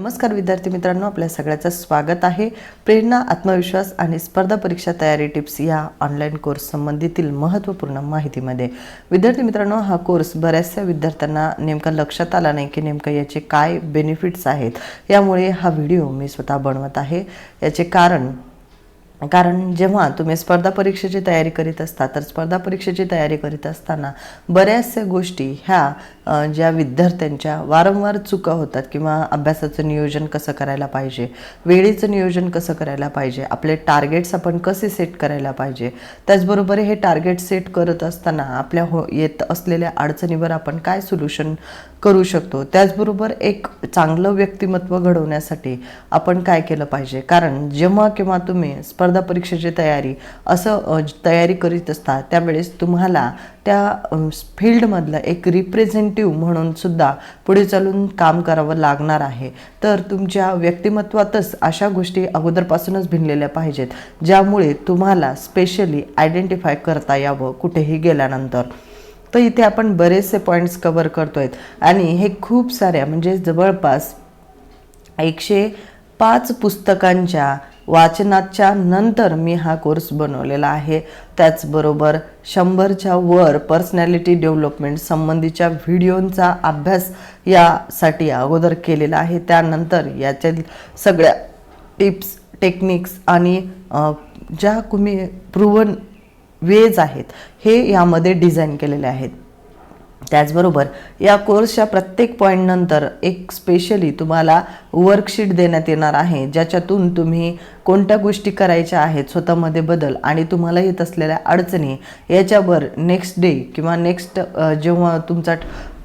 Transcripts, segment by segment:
नमस्कार विद्यार्थी मित्रांनो आपल्या सगळ्याचं स्वागत आहे. प्रेरणा आत्मविश्वास आणि स्पर्धा परीक्षा तयारी टिप्स या ऑनलाईन कोर्स संबंधीतील महत्त्वपूर्ण माहितीमध्ये. विद्यार्थी मित्रांनो हा कोर्स बऱ्याचशा विद्यार्थ्यांना नेमका लक्षात आला नाही की नेमकं याचे काय बेनिफिट्स आहेत. यामुळे हा व्हिडिओ मी स्वतः बनवत आहे. याचे कारण कारण जेव्हा तुम्ही स्पर्धा परीक्षेची तयारी करीत असता तर स्पर्धा परीक्षेची तयारी करीत असताना बऱ्याचशा गोष्टी ह्या ज्या विद्यार्थ्यांच्या वारंवार चुका होतात किंवा अभ्यासाचं नियोजन कसं करायला पाहिजे वेळेचं नियोजन कसं करायला पाहिजे आपले टार्गेट्स आपण कसे सेट करायला पाहिजे त्याचबरोबर हे टार्गेट सेट करत असताना आपल्या हो येत असलेल्या अडचणीवर आपण काय सोल्युशन करू शकतो त्याचबरोबर एक चांगलं व्यक्तिमत्व घडवण्यासाठी आपण काय केलं पाहिजे. कारण जेव्हा किंवा तुम्ही स्पर्धा परीक्षेची तयारी असं तयारी करीत असता त्यावेळेस तुम्हाला त्या फील्डमधलं एक रिप्रेझेंटिव्ह म्हणून सुद्धा पुढे चालून काम करावं लागणार आहे. तर तुमच्या व्यक्तिमत्वातच अशा गोष्टी अगोदरपासूनच भिनलेल्या पाहिजेत ज्यामुळे तुम्हाला स्पेशली आयडेंटिफाय करता यावं कुठेही गेल्यानंतर. तर इथे आपण बरेचसे पॉईंट्स कवर करतोय आणि हे खूप साऱ्या म्हणजे जवळपास एकशे पाच पुस्तकांच्या वाचनाच्या नंतर मी हा कोर्स बनवलेला आहे. त्याचबरोबर शंभरच्या वर पर्सनॅलिटी डेव्हलपमेंट संबंधीच्या व्हिडिओंचा अभ्यास यासाठी अगोदर केलेला आहे. त्यानंतर याच्यातील सगळ्या टिप्स टेक्निक्स आणि ज्या तुम्ही प्रूवन वेज आहेत हे यामध्ये डिझाईन केलेले आहेत. त्याचबरोबर या कोर्सच्या प्रत्येक पॉईंटनंतर एक स्पेशली तुम्हाला वर्कशीट देण्यात येणार आहे ज्याच्यातून तुम्ही कोणत्या गोष्टी करायच्या आहेत स्वतःमध्ये बदल आणि तुम्हाला येत असलेल्या अडचणी याच्यावर नेक्स्ट डे किंवा नेक्स्ट जेव्हा तुमचा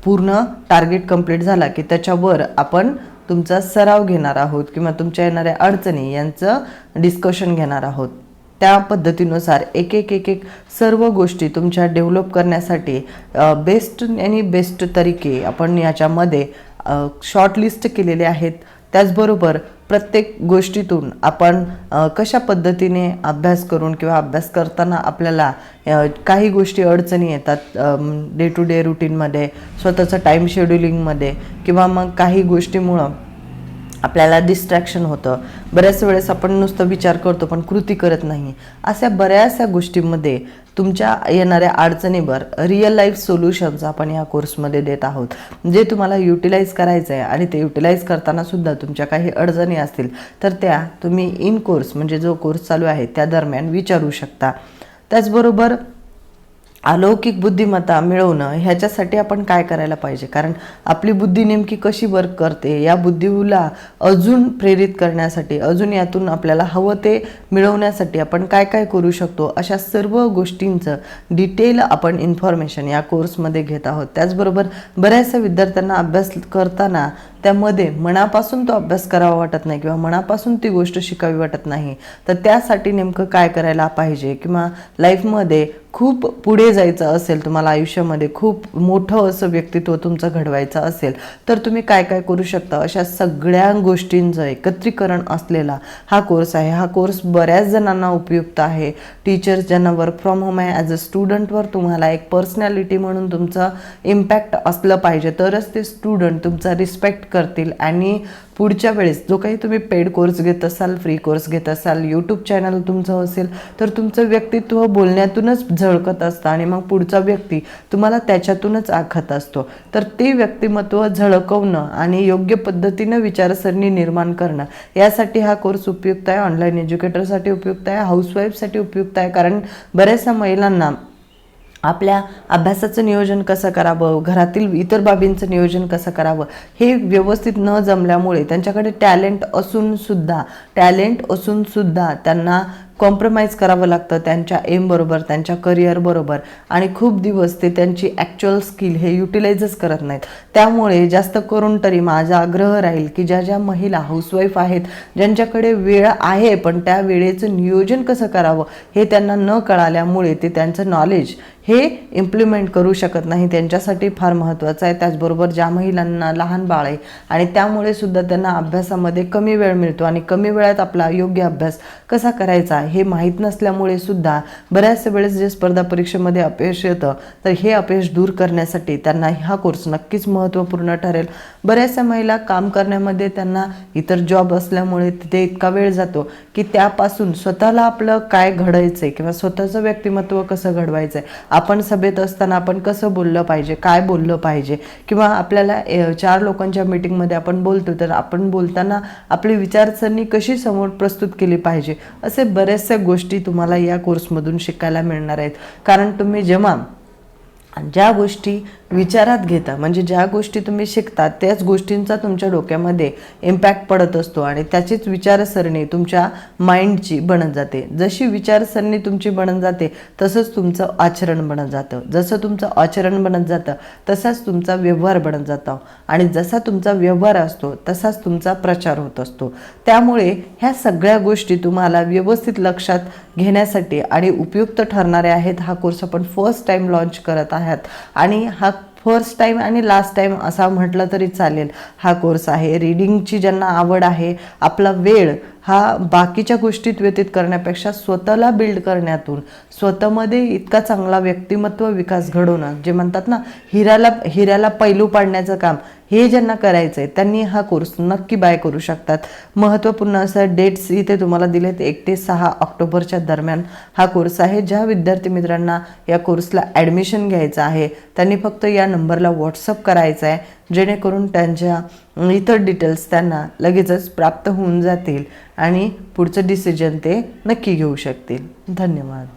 पूर्ण टार्गेट कंप्लीट झाला की त्याच्यावर आपण तुमचा सराव घेणार आहोत किंवा तुमच्या येणाऱ्या अडचणी यांचं डिस्कशन घेणार आहोत. त्या पद्धतीनुसार एक एक एक एक सर्व गोष्टी तुमच्या डेव्हलप करण्यासाठी बेस्ट आणि बेस्ट तरीके आपण याच्यामध्ये शॉर्टलिस्ट केलेले आहेत. त्याचबरोबर प्रत्येक गोष्टीतून आपण कशा पद्धतीने अभ्यास करून किंवा अभ्यास करताना आपल्याला काही गोष्टी अडचणी येतात डे टू डे रुटीनमध्ये स्वतःचं टाईम शेड्युलिंगमध्ये किंवा मग काही गोष्टीमुळं आपल्याला डिस्ट्रॅक्शन होतं. बऱ्याच वेळेस आपण नुसतं विचार करतो पण कृती करत नाही. अशा बऱ्याचशा गोष्टींमध्ये तुमच्या येणाऱ्या अडचणीवर रिअल लाईफ सोल्युशन्स आपण या कोर्समध्ये देत आहोत. जे तुम्हाला युटिलाइज करायचं आहे आणि ते युटिलाइज करताना सुद्धा तुमच्या काही अडचणी असतील तर त्या तुम्ही इन कोर्स म्हणजे जो कोर्स चालू आहे त्या दरम्यान विचारू शकता. त्याचबरोबर अलौकिक बुद्धिमत्ता मिळवणं ह्याच्यासाठी आपण काय करायला पाहिजे? कारण आपली बुद्धी नेमकी कशी वर्क करते? या बुद्धीला अजून प्रेरित करण्यासाठी अजून यातून आपल्याला हवं ते मिळवण्यासाठी आपण काय काय करू शकतो? अशा सर्व गोष्टींचं डिटेल आपण इन्फॉर्मेशन या कोर्समध्ये घेत आहोत. त्याचबरोबर बऱ्याचशा विद्यार्थ्यांना अभ्यास करताना त्यामध्ये मनापासून तो अभ्यास करावा वाटत नाही किंवा मनापासून ती गोष्ट शिकावी वाटत नाही तर त्यासाठी नेमकं काय करायला पाहिजे? किंवा लाईफमध्ये खूप पुढे जायचं असेल तुम्हाला आयुष्यामध्ये खूप मोठं असं व्यक्तित्व तुमचं घडवायचं असेल तर तुम्ही काय काय करू शकता? अशा सगळ्या गोष्टींचं एकत्रीकरण असलेला हा कोर्स आहे. हा कोर्स बऱ्याच जणांना उपयुक्त आहे. टीचर्स ज्यांना वर्क फ्रॉम होम आहे ॲज अ स्टुडंटवर तुम्हाला एक पर्सनॅलिटी म्हणून तुमचं इम्पॅक्ट असलं पाहिजे. तरच ते स्टुडंट तुमचा रिस्पेक्ट करतील. आणि पुढच्या वेळेस जो काही तुम्ही पेड कोर्स घेत असाल फ्री कोर्स घेत असाल यूट्यूब चॅनल तुमचं असेल तर तुमचं व्यक्तित्व बोलण्यातूनच झळकत असतं आणि मग पुढचा व्यक्ती तुम्हाला त्याच्यातूनच आखत असतो. तर ते व्यक्तिमत्व झळकवणं आणि योग्य पद्धतीनं विचारसरणी निर्माण करणं यासाठी हा कोर्स उपयुक्त आहे ऑनलाईन एज्युकेटरसाठी उपयुक्त आहे हाऊसवाईफसाठी उपयुक्त आहे. कारण बऱ्याचशा महिलांना आपल्या अभ्यासाचं नियोजन कसं करावं? घरातील इतर बाबींचं नियोजन कसं करावं? हे व्यवस्थित न जमल्यामुळे त्यांच्याकडे टॅलेंट असूनसुद्धा टॅलेंट असूनसुद्धा त्यांना कॉम्प्रोमाइज करावं लागतं त्यांच्या एमबरोबर त्यांच्या करिअरबरोबर आणि खूप दिवस ते त्यांची ॲक्च्युअल स्किल हे युटिलाइजच करत नाहीत. त्यामुळे जास्त करून तरी माझा आग्रह राहील की ज्या ज्या महिला हाऊसवाईफ आहेत ज्यांच्याकडे वेळ आहे पण त्या वेळेचं नियोजन कसं करावं हे त्यांना न कळाल्यामुळे ते त्यांचं नॉलेज हे इम्प्लिमेंट करू शकत नाही. त्यांच्यासाठी फार महत्त्वाचं आहे. त्याचबरोबर ज्या महिलांना लहान बाळ आहे आणि त्यामुळे सुद्धा त्यांना अभ्यासामध्ये कमी वेळ मिळतो आणि कमी वेळात आपला योग्य अभ्यास कसा करायचा हे माहीत नसल्यामुळे सुद्धा बऱ्याचशा वेळेस जे स्पर्धा परीक्षेमध्ये अपयश येतं तर हे अपयश दूर करण्यासाठी त्यांना हा कोर्स नक्कीच महत्त्वपूर्ण ठरेल. बऱ्याचशा महिला काम करण्यामध्ये त्यांना इतर जॉब असल्यामुळे तिथे इतका वेळ जातो की त्यापासून स्वतःला आपलं काय घडायचंय किंवा स्वतःचं व्यक्तिमत्व कसं घडवायचंय आपण सभेत असताना आपण कसं बोललं पाहिजे काय बोललं पाहिजे किंवा आपल्याला चार लोकांच्या मीटिंगमध्ये आपण बोलतो तर आपण बोलताना आपली विचारसरणी कशी समोर प्रस्तुत केली पाहिजे असे बरेच बऱ्याचशा गोष्टी तुम्हाला या कोर्समधून शिकायला मिळणार आहेत. कारण तुम्ही जेव्हा आणि ज्या गोष्टी विचारात घेता म्हणजे ज्या गोष्टी तुम्ही शिकता त्याच गोष्टींचा तुमच्या डोक्यामध्ये इम्पॅक्ट पडत असतो आणि त्याचीच विचारसरणी तुमच्या माइंडची बनत जाते. जशी विचारसरणी तुमची बनत जाते तसंच तुमचं आचरण बनत जातं. जसं तुमचं आचरण बनत जातं तसाच तुमचा व्यवहार बनत जातो. आणि जसा तुमचा व्यवहार असतो तसाच तुमचा प्रचार होत असतो. त्यामुळे ह्या सगळ्या गोष्टी तुम्हाला व्यवस्थित लक्षात घेण्यासाठी आणि उपयुक्त ठरणारे आहेत हा कोर्स आपण फर्स्ट टाईम लॉन्च करत आहात. आणि हा फर्स्ट टाईम आणि लास्ट टाईम असा म्हटलं तरी चालेल. हा कोर्स आहे. रीडिंगची ज्यांना आवड आहे आपला वेळ हा बाकीच्या गोष्टीत व्यतीत करण्यापेक्षा स्वतःला बिल्ड करण्यातून स्वतःमध्ये इतका चांगला व्यक्तिमत्व विकास घडवणं जे म्हणतात ना हिऱ्याला हिऱ्याला पैलू पाडण्याचं काम हे ज्यांना करायचं आहे त्यांनी हा कोर्स नक्की बाय करू शकतात. महत्त्वपूर्ण असं डेट्स इथे तुम्हाला दिलेत एक ते सहा ऑक्टोबरच्या दरम्यान हा कोर्स आहे. ज्या विद्यार्थी मित्रांना या कोर्सला ॲडमिशन घ्यायचं आहे त्यांनी फक्त या नंबरला व्हॉट्सअप करायचं आहे जेणेकरून त्यांच्या इतर डिटेल्स त्यांना लगेचच प्राप्त होऊन जातील आणि पुढचं डिसिजन ते नक्की घेऊ शकतील. धन्यवाद.